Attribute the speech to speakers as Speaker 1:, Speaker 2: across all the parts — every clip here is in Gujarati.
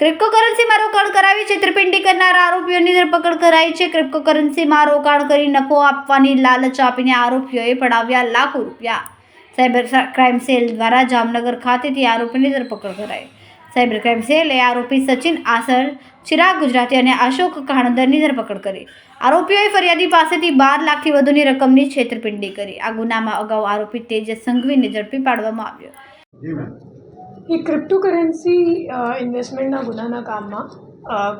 Speaker 1: ક્રિપ્ટોકરન્સીમાં રોકાણ કરાવી છેતરપિંડી કરનાર આરોપીઓની ધરપકડ કરાઈ છે. ક્રિપ્ટોકરન્સીમાં રોકાણ કરી નફો આપવાની લાલચ આપીને આરોપીઓએ પડાવ્યા લાખો રૂપિયા. સાયબર ક્રાઇમ સેલ દ્વારા જામનગર ખાતેથી આરોપીની ધરપકડ કરાઈ. સાયબર ક્રાઇમ સેલે આરોપી સચિન આસર ચિરાગ ગુજરાતી અને અશોક કાણંદરની ધરપકડ કરી. આરોપીઓએ ફરિયાદી પાસેથી બાર લાખથી વધુની રકમની છેતરપિંડી કરી. આ ગુનામાં અગાઉ આરોપી તેજસ સંઘવીને ઝડપી પાડવામાં આવ્યો.
Speaker 2: એ ક્રિપ્ટોકરન્સી ઇન્વેસ્ટમેન્ટના ગુનાના કામમાં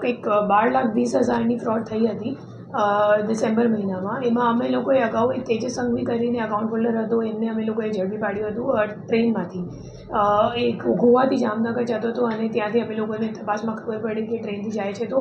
Speaker 2: કંઈક બાર લાખ વીસ હજારની ફ્રોડ થઈ હતી. ડિસેમ્બર મહિનામાં. એમાં અમે લોકોએ અગાઉ એક તેજસ સંઘવી કરીને અકાઉન્ટ હોલ્ડર હતો. એમને અમે લોકોએ ઝડપી પાડ્યું હતું ટ્રેનમાંથી. એક ગોવાથી જામનગર જતો હતો અને ત્યાંથી અમે લોકોને તપાસમાં ખબર પડી કે ટ્રેનથી જાય છે તો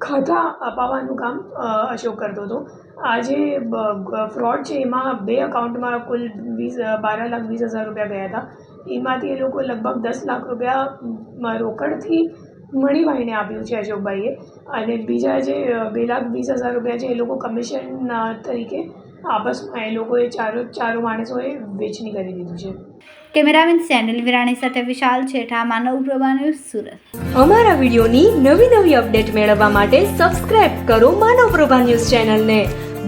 Speaker 2: ખાતા અપાવવાનું કામ અશોક કરતો હતો. આ જે ફ્રોડ છે, એમાં બે અકાઉન્ટમાં કુલ વીસ બાર લાખ વીસ હજાર રૂપિયા ગયા હતા. એમાંથી એ લોકો લગભગ દસ લાખ રૂપિયા રોકડથી મણીભાઈને આપ્યું છે અશોકભાઈએ. અને બીજા જે બે લાખ વીસ હજાર રૂપિયા છે, એ લોકો કમિશન તરીકે આપસમાં એ લોકોએ ચારો ચારો માણસોએ વેચણી કરી દીધું છે.
Speaker 1: કેમેરામેન સેન્ડલ વિરાણી સાથે વિશાલ છેઠા માનવ પ્રભા ન્યૂઝ સુરત.
Speaker 3: અમારા વિડીયોની નવી નવી અપડેટ મેળવવા માટે સબસ્ક્રાઇબ કરો માનવ પ્રભા ન્યૂઝ ચેનલને.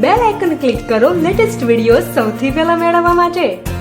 Speaker 3: બેલ આઇકન ક્લિક કરો લેટેસ્ટ વીડિયો સૌથી પહેલા મેળવવા માટે.